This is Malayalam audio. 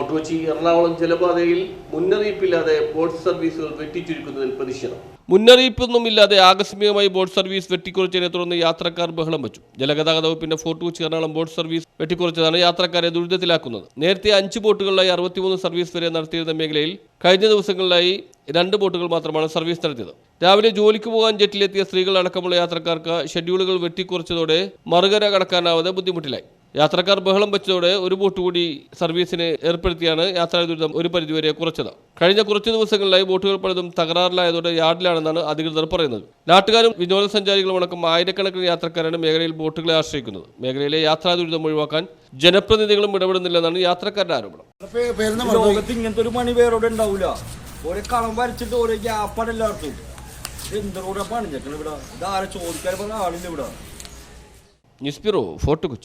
Fort Ernakulam ജലപാതയിൽ മുന്നറിയിപ്പില്ലാതെ ബോട്ട് സർവീസുകൾ വെട്ടിച്ചുരുക്കുന്നതിൽ പ്രതിഷേധം. മുന്നറിയിപ്പൊന്നുമില്ലാതെ ആകസ്മികമായി ബോട്ട് സർവീസ് വെട്ടിക്കുറച്ചതിനെ തുടർന്ന് യാത്രക്കാർ ബഹളം വെച്ചു. ജലഗതാഗത വകുപ്പിന്റെ Fort Kochi Ernakulam boat service വെട്ടിക്കുറച്ചതാണ് യാത്രക്കാരെ ദുരിതത്തിലാക്കുന്നത്. നേരത്തെ അഞ്ച് ബോട്ടുകളിലായി അറുപത്തിമൂന്ന് സർവീസ് വരെ നടത്തിയിരുന്ന മേഖലയിൽ കഴിഞ്ഞ ദിവസങ്ങളിലായി രണ്ട് ബോട്ടുകൾ മാത്രമാണ് സർവീസ് നടത്തിയത്. രാവിലെ ജോലിക്ക് പോകാൻ ജെറ്റിലെത്തിയ സ്ത്രീകൾ അടക്കമുള്ള യാത്രക്കാർക്ക് ഷെഡ്യൂളുകൾ വെട്ടിക്കുറച്ചതോടെ മറുകര കടക്കാനാവാതെ ബുദ്ധിമുട്ടിലായി. യാത്രക്കാർ ബഹളം വെച്ചതോടെ ഒരു ബോട്ട് കൂടി സർവീസിന് ഏർപ്പെടുത്തിയാണ് യാത്രാ ദുരിതം ഒരു പരിധിവരെ കുറച്ചത്. കഴിഞ്ഞ കുറച്ച് ദിവസങ്ങളിലായി ബോട്ടുകൾ പലതും തകരാറിലായതോടെ യാർഡിലാണെന്നാണ് അധികൃതർ പറയുന്നത്. നാട്ടുകാരും വിനോദസഞ്ചാരികളും അടക്കം ആയിരക്കണക്കിന് യാത്രക്കാരാണ് മേഖലയിൽ ബോട്ടുകളെ ആശ്രയിക്കുന്നത്. മേഖലയിലെ യാത്രാ ദുരിതം ഒഴിവാക്കാൻ ജനപ്രതിനിധികളും ഇടപെടുന്നില്ലെന്നാണ് യാത്രക്കാരുടെ ആരോപണം. ലോകത്ത് ഇങ്ങനത്തെ ഒരു പണി വേറെ ഉണ്ടാവില്ല ഓരോ കളം വരച്ചിട്ട് ഓരോ ഗ്യാപ്പാണ് എല്ലാവർക്കും. ഇത് എന്തോടെ പണിഞ്ഞേക്കണം ഇവിടെ? ഇതാരെ ചോദിക്കാൻ പറഞ്ഞ ആളില്ല ഇവിടെ. News bureau Fort Kochi.